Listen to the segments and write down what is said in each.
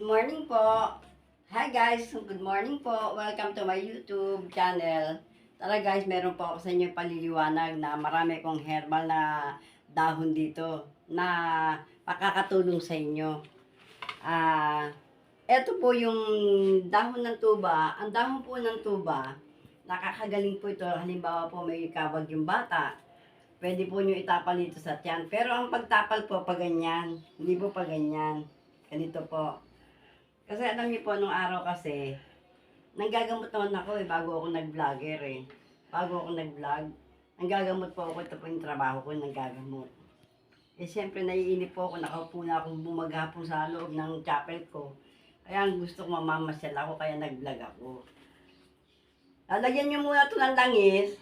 Good morning po. Hi guys, good morning po. Welcome to my YouTube channel. Tara guys, meron po ako sa inyo paliliwanag na marami kong herbal na dahon dito na makakatulong sa inyo. Ah, eto po yung dahon ng tuba. Ang dahon po ng tuba, nakakagaling po ito. Halimbawa po may kabag yung bata, pwede po nyo itapal dito sa tiyan. Pero ang pagtapal po, pag ganyan. Hindi po pag ganyan. Ganito po. Kasi alam niyo po, nung araw kasi, nanggagamot naman ako eh, bago ako nag-vlogger eh. Bago ako nag-vlog, nanggagamot po ako, ito po yung trabaho ko, nanggagamot. Eh siyempre, naiinip po ako, nakaupo na akong bumagapong sa loob ng chapel ko. Kaya gusto ko mamamasyal ako, kaya nag-vlog ako. Lalagyan niyo muna ito ng langis,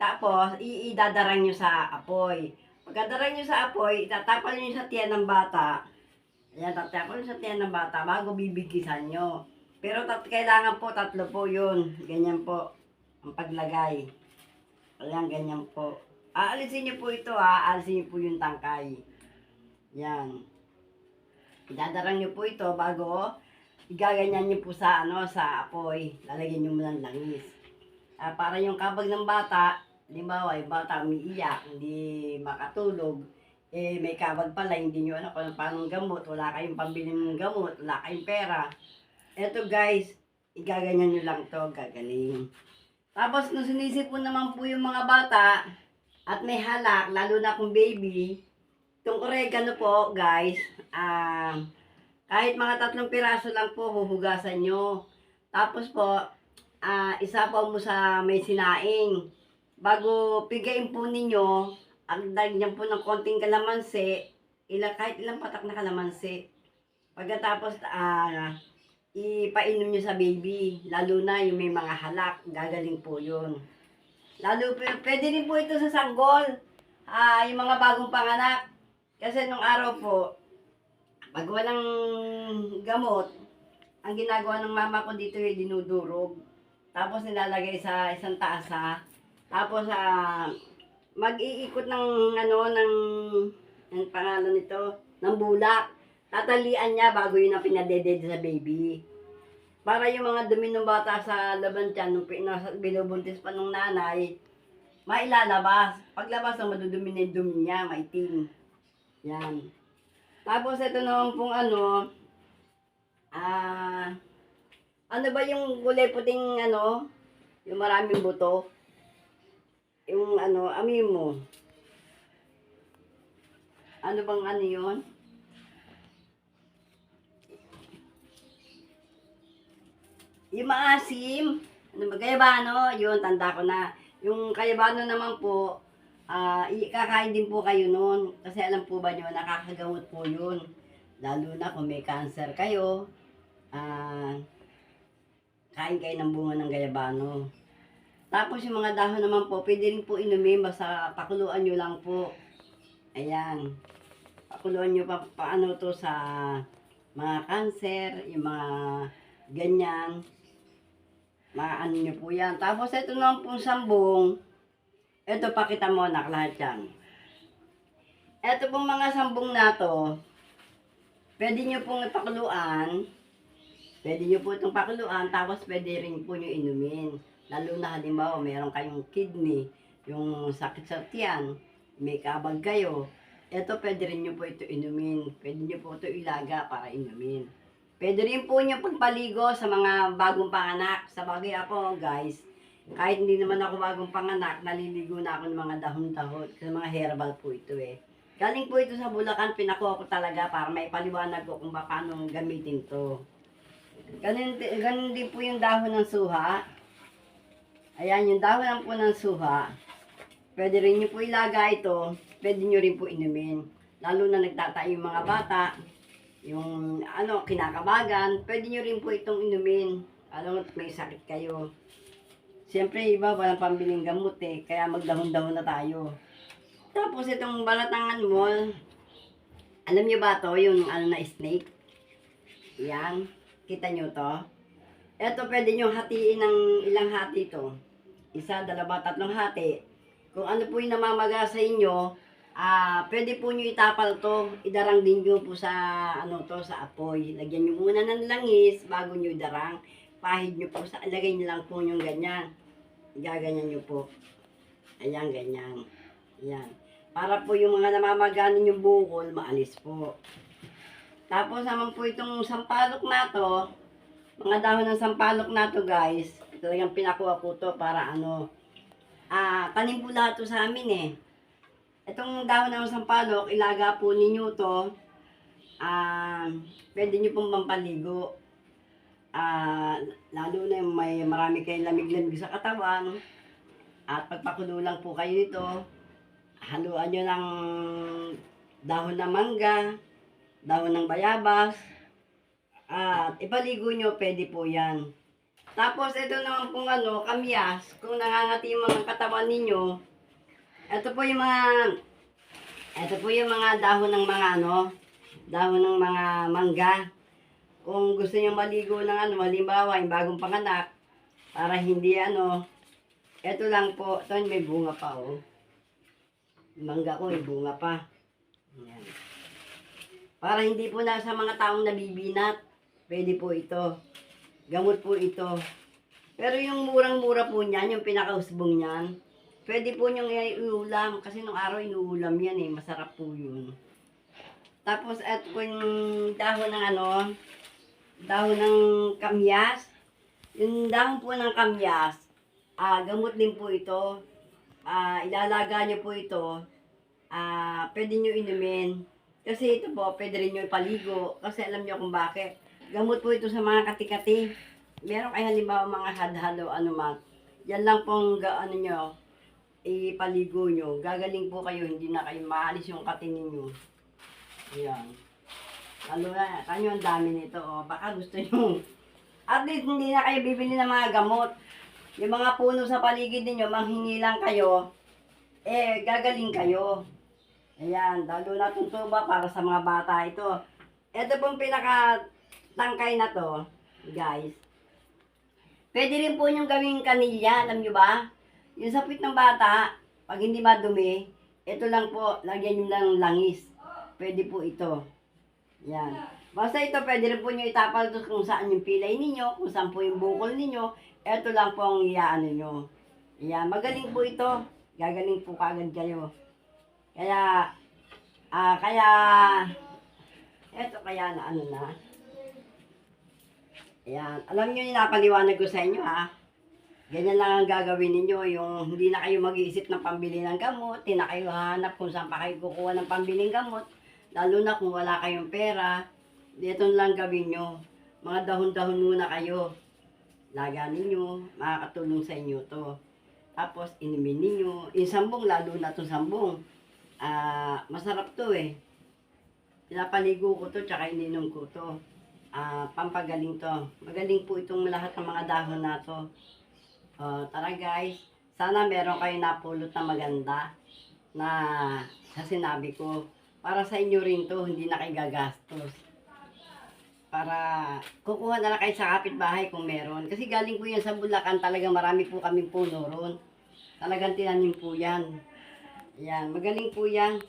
tapos iidadarang niyo sa apoy. Pagkadarang niyo sa apoy, itatapal niyo sa tiyan ng bata. Ayan, tatapal niyo sa tiyan ng bata bago bibigisan niyo. Pero tat kailangan po, tatlo po yun. Ganyan po ang paglagay. Ayan, ganyan po. Aalisin niyo po ito ha, aalisin niyo po yung tangkay. Yan. Idadarang niyo po ito bago igaganyan niyo po sa ano sa apoy. Lalagyan niyo muna ng langis. Ah, para yung kabag ng bata, limbawa yung bata umiiyak, hindi makatulog, eh may kabag pala, hindi nyo alam kung paano gamot, wala kayong pambili ng gamot, wala kayong pera. Eto guys, igaganyan nyo lang to, gagaling. Tapos kung sinisip po naman po yung mga bata, at may halak, lalo na kung baby, itong oregano po guys, ah, kahit mga tatlong piraso lang po, huhugasan nyo. Tapos po, ah, isa pa mo sa may sinaing. Bago pigain po ninyo, ang dagyan po ng konting kalamansi, ilang, kahit ilang patak na kalamansi. Pagkatapos, ah, ipainom nyo sa baby, lalo na yung may mga halak, gagaling po yun. Lalo, pwede rin po ito sa sanggol, ah, yung mga bagong panganak. Kasi nung araw po, pag walang gamot, ang ginagawa ng mama ko dito ay dinudurog. Tapos nilalagay sa isang taasa. Tapos ah mag-iikot ng ano ng ang pangalan nito ng bulak. Tatalian niya bago yun ang pinadeded sa baby. Para yung mga dumi ng bata sa laban tiyan, nung binubuntis pa ng nanay, mailalabas. Paglabas, ang madudumi na dumi niya, maitim. Yan. Tapos ito naman pong ano, ah, ano ba yung gulay puting ano, yung maraming buto? Yung ano, amin mo. Ano bang ano yun? Yung maasim, ano ba, kayabano, yun, tanda ko na. Yung kayabano naman po, ah, kakain din po kayo noon. Kasi alam po ba nyo, nakakagamot po yun. Lalo na kung may cancer kayo, ah, kain kayo ng bunga ng gayabano. Tapos yung mga dahon naman po, pwede rin po inumin, basta pakuluan nyo lang po. Ayan. Pakuluan nyo pa, paano to sa mga cancer, yung mga ganyan. Maano nyo po yan. Tapos ito naman pong sambong, ito pakita mo anak lahat yan. Ito pong mga sambong na to, pwede nyo pong ipakuluan, pwede nyo po itong pakuluan, tapos pwede rin po nyo inumin. Lalo na halimbawa, meron kayong kidney, yung sakit sa tiyan, may kabag kayo, ito pwede rin nyo po ito inumin. Pwede nyo po ito ilaga para inumin. Pwede rin po nyo pagpaligo sa mga bagong panganak. Sa bagay ako, guys, kahit hindi naman ako bagong panganak, naliligo na ako ng mga dahon-dahon. Kasi mga herbal po ito eh. Galing po ito sa Bulacan, pinako ko talaga para may paliwanag ko kung paano gamitin to. Ganun, ganun din po yung dahon ng suha. Ayan, yung dahon lang po ng suha. Pwede rin nyo po ilaga ito. Pwede nyo rin po inumin. Lalo na nagtatayo yung mga bata. Yung ano, kinakabagan. Pwede nyo rin po itong inumin. Na may sakit kayo. Siyempre, iba, walang pambiling gamot eh. Kaya magdahon-dahon na tayo. Tapos itong balatangan mo, alam nyo ba to yung ano na snake? Yan. Kita nyo to? Ito pwede nyo hatiin ng ilang hati to. Isa, dalawa, tatlong hati. Kung ano po yung namamaga sa inyo, Ah, pwede po nyo itapal to, idarang din nyo po sa ano to sa apoy. Lagyan nyo muna ng langis bago nyo idarang. Pahid nyo po sa lagay nyo lang po yung ganyan. Gaganyan nyo po. Ayan, ganyan. Ayan. Para po yung mga namamaganin yung bukol, maalis po. Tapos naman po itong sampalok na to, mga dahon ng sampalok na to guys, talagang pinakuha ko to para ano, ah, lahat to sa amin eh. Itong dahon ng sampalok, ilaga po ninyo to, ah, pwede nyo pong pampaligo. Ah, lalo na yung may marami kayong lamig-lamig sa katawan, at pagpakulo lang po kayo nito, haluan nyo ng dahon ng mangga, dahon ng bayabas, at ipaligo nyo, pwede po yan. Tapos, ito naman pong ano, kamyas, kung nangangati yung mga katawan ninyo, ito po yung mga, ito po yung mga dahon ng mga ano, dahon ng mga mangga. Kung gusto nyo maligo ng ano, halimbawa, yung bagong panganak, para hindi ano, ito lang po, ito may bunga pa oh. Mangga ko, may bunga pa. Para hindi po na sa mga taong nabibinat, pwede po ito. Gamot po ito. Pero yung murang-mura po niyan, yung pinakausbong niyan, pwede po niyong iulam. Kasi nung araw inuulam yan eh, masarap po yun. Tapos at po yung dahon ng ano, dahon ng kamyas. Yung dahon po ng kamyas, ah gamot din po ito. Ah, ilalaga niyo po ito. Ah, pwede niyo inumin. Kasi ito po, pwede rin nyo ipaligo. Kasi alam nyo kung bakit. Gamot po ito sa mga kati-kati. Meron kayo halimbawa mga hadhad o ano man. Yan lang pong ano nyo, ipaligo nyo. Gagaling po kayo, hindi na kayo maalis yung kati ninyo. Ayan. Lalo na, kanyo ang dami nito. Oh. Baka gusto nyo. At least hindi na kayo bibili ng mga gamot. Yung mga puno sa paligid ninyo, manghingi lang kayo. Eh, gagaling kayo. Ayan, lalo na itong tuba para sa mga bata ito. Ito pong pinaka tangkay na to, guys. Pwede rin po yung gawing kanilya, alam nyo ba? Yung sapit ng bata, pag hindi madumi, ito lang po, lagyan nyo lang langis. Pwede po ito. Yan. Basta ito, pwede rin po nyo itapal to kung saan yung pilay ninyo, kung saan po yung bukol ninyo. Ito lang po ang iyaano nyo. Yan, magaling po ito. Gagaling po kagad kayo. Kaya, ah, kaya, eto kaya na ano na. Ayan, alam nyo napaliwanag ko sa inyo ha. Ganyan lang ang gagawin ninyo, yung hindi na kayo mag-iisip ng pambili ng gamot, hindi na kayo hanap kung saan pa kayo kukuha ng pambiling gamot, lalo na kung wala kayong pera, dito lang gawin nyo. Mga dahon-dahon muna kayo. Laga ninyo, makakatulong sa inyo to. Tapos, inumin ninyo. Yung sambong, lalo na itong sambong. Ah, masarap to eh. Pinapaligo ko to, tsaka ininom ko to. Ah, pampagaling to. Magaling po itong lahat ng mga dahon na to. Oh, tara guys, sana meron kayo napulot na maganda na sa sinabi ko. Para sa inyo rin to, hindi na kayo gagastos. Para kukuha na lang kayo sa kapitbahay kung meron. Kasi galing po yan sa Bulacan, talagang marami po kaming puno ron. Talagang tinanim po yan. Yan, magaling po yan.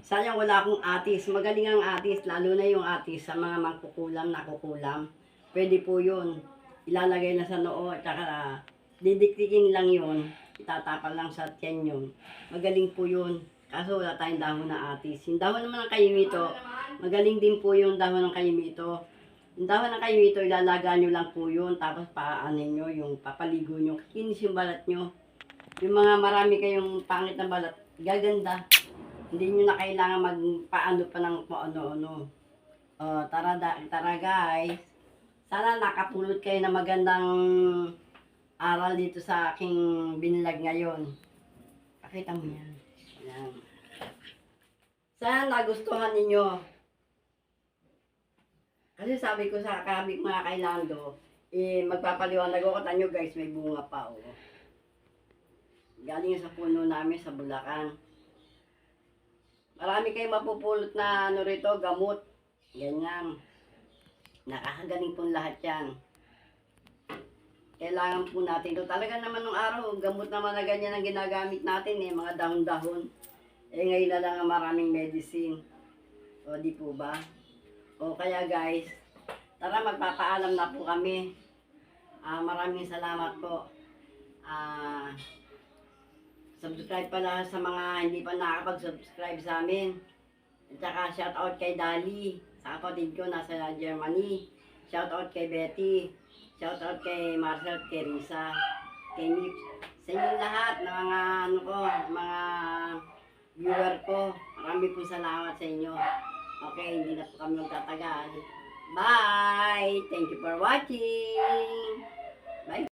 Sayang wala akong atis. Magaling ang atis, lalo na yung atis sa mga mangkukulam, nakukulam. Pwede po yun. Ilalagay na sa noo, at saka ah, didiktikin lang yun. Itatapal lang sa tiyan yun. Magaling po yun. Kaso wala tayong dahon na atis. Yung dahon naman ng kayumito, magaling din po yung dahon ng kayumito. Yung dahon ng kayumito, ilalaga nyo lang po yun. Tapos paanin nyo, yung papaligo nyo. Kinis yung balat nyo. Yung mga marami kayong pangit na balat, gaganda. Hindi nyo na kailangan magpaano pa ng kung ano-ano. Oh, tara, da, tara guys. Sana nakapulot kayo na magandang aral dito sa aking binilag ngayon. Pakita mo yan. Yan. Sana nagustuhan ninyo. Kasi sabi ko sa kami mga kailando, eh, magpapaliwanag ako tanyo guys, may bunga pa oh. Galing sa puno namin sa Bulacan. Marami kayong mapupulot na ano rito, gamot. Ganyan. Nakakagaling po lahat yan. Kailangan po natin ito. Talaga naman nung araw, gamot naman na ganyan ang ginagamit natin eh, mga dahon-dahon. Eh ngayon na lang ang maraming medicine. O di po ba? O kaya guys, tara magpapaalam na po kami. Ah, maraming salamat po. Ah, subscribe pala sa mga hindi pa nakakapag-subscribe sa amin. At saka shout out kay Dali, sa kapatid ko nasa Germany. Shout out kay Betty. Shout out kay Marcel, kay Risa, kay Nick. Sa inyo lahat ng mga ano ko, mga viewer ko. Marami po salamat sa inyo. Okay, hindi na po kami magtatagal. Bye! Thank you for watching!